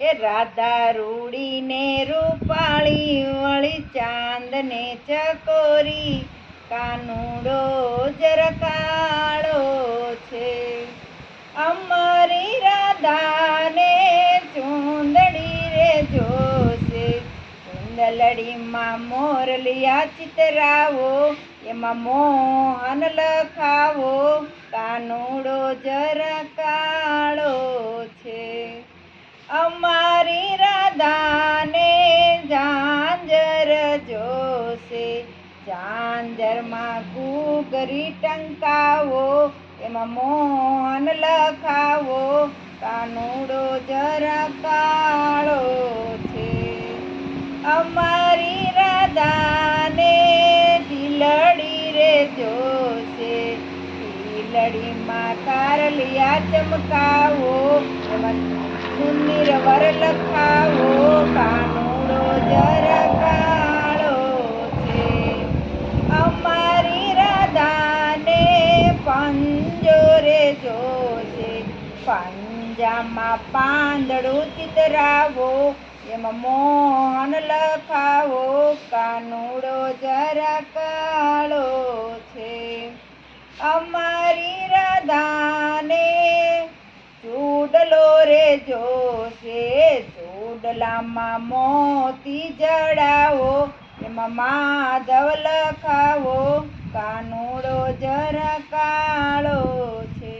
એ રાધા રૂડીને રૂપાળી વળી ચાંદને ચકોરી. કાનુડો જરકાળો છે. અમારી રાધાને ચૂંદડી રે જોશે. ચૂંદલડીમાં મોરલિયા ચિતરાવો, એમાં મોહન લખાવો. કાનુડો જરા જોશે. ચાંદરમાં ઘૂઘરી ટંકાવો, એમાં મોહન લખાવો, કાનુડો જરા કાળો છે. અમારી રાધાને ઢીલડી રે જોશે. ઢીલડીમાં કારલિયા ચમકાવો, એમાં સુંદર વર લખાવો, કાનુડો જરા પંજામાં પાંદડું ચિતરાવો, એમાં મોહન લખાવો, કાનુડો જરા કાળો છે. અમારી રાધાને ચૂડલો રે જોશે, ચૂડલામાં મોતી જડાવો, એમાં માધવ લખાવો, કાનુડો જરા કાળો